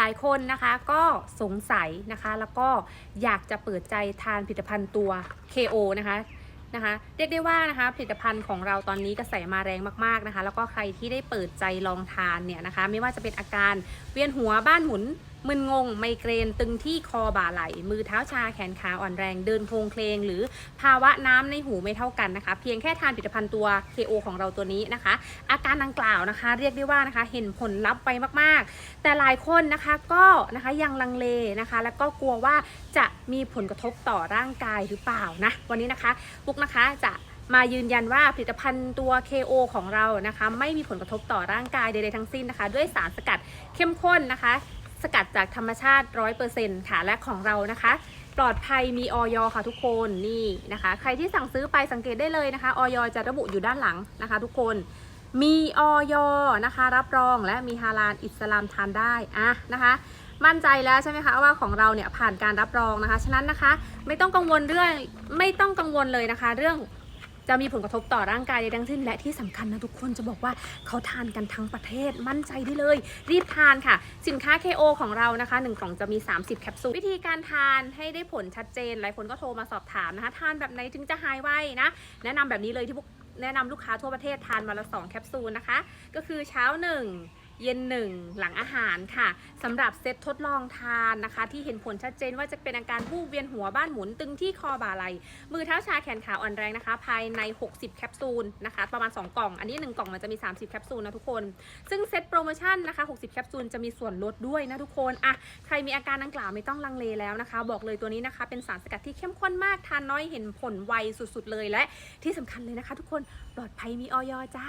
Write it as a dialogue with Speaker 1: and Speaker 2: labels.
Speaker 1: หลายคนนะคะก็สงสัยนะคะ แล้วก็อยากจะเปิดใจทานผลิตภัณฑ์ตัว KO นะคะนะคะเรียกได้ว่านะคะผลิตภัณฑ์ของเราตอนนี้กระแสมาแรงมากๆนะคะ แล้วก็ใครที่ได้เปิดใจลองทานเนี่ยนะคะ ไม่ว่าจะเป็นอาการเวียนหัวบ้านหมุน มึนงง ไมเกรนตึงที่คอบ่าไหล มือเท้าชาแขนขาอ่อนแรงเดินโคลงเคลงหรือภาวะน้ำในหูไม่เท่ากันนะคะ เพียงแค่ทานผลิตภัณฑ์ตัว KO ของเราตัวนี้นะคะ อาการดังกล่าวนะคะ เรียกได้ว่านะคะเห็นผลลัพธ์ไปมากๆ แต่หลายคนนะคะก็นะคะยังลังเลนะคะ แล้วก็กลัวว่าจะมีผลกระทบต่อร่างกายหรือเปล่านะวันนี้นะคะปุ๊กนะคะจะมายืนยันว่าผลิตภัณฑ์ตัว KO ของเรานะคะ ไม่มีผลกระทบต่อร่างกายใดๆทั้งสิ้นนะคะ ด้วยสารสกัดเข้มข้นนะคะ สกัดจากธรรมชาติ 100%ค่ะ และของเรานะคะ ปลอดภัยมีออยค่ะทุกคนนี่นะคะ ใครที่สั่งซื้อไปสังเกตได้เลยนะคะออยจะระบุอยู่ด้านหลังนะคะ ทุกคนมีออยนะคะ รับรองและมีฮาลาลอิสลามทานได้อะนะคะ มั่นใจแล้วใช่ไหมคะว่าของเราเนี่ยผ่านการรับรองนะคะ ฉะนั้นนะคะ ไม่ต้องกังวลเรื่องไม่ต้องกังวลเลยนะคะ เรื่อง จะมีผลกระทบต่อร่างกายใดทั้งสิ้น และที่สำคัญนะทุกคนจะบอกว่าเขาทานกันทั้งประเทศมั่นใจได้เลย รีบทานค่ะ สินค้า KO ของเรานะคะ1กล่องจะมี 30 แคปซูล วิธีการทานให้ได้ผลชัดเจน หลายคนก็โทรมาสอบถามนะคะ ทานแบบไหนถึงจะหายไวนะ แนะนำแบบนี้เลยที่พวกแนะนำลูกค้าทั่วประเทศทานวันละ 2 แคปซูลนะคะ ก็คือเช้า 1 เย็นหนึ่งหลังอาหารค่ะสำหรับเซตทดลองทานนะคะ ที่เห็นผลชัดเจนว่าจะเป็นอาการวูบเวียนหัวบ้านหมุนตึงที่คอบ่าไหลมือเท้าชาแขนขาอ่อนแรงนะคะ ภายใน 60 แคปซูลนะคะ ประมาณ 2 กล่อง อันนี้ 1 กล่องมันจะมี 30 แคปซูลนะทุกคน ซึ่งเซตโปรโมชั่นนะคะ 60 แคปซูลจะมีส่วนลดด้วยนะทุกคนอะใครมีอาการดังกล่าวไม่ต้องลังเลแล้วนะคะ บอกเลยตัวนี้นะคะ เป็นสารสกัดที่เข้มข้นมากทานน้อยเห็นผลไวสุดๆเลยและที่สำคัญเลยนะคะ ทุกคนปลอดภัยมีออยจ้า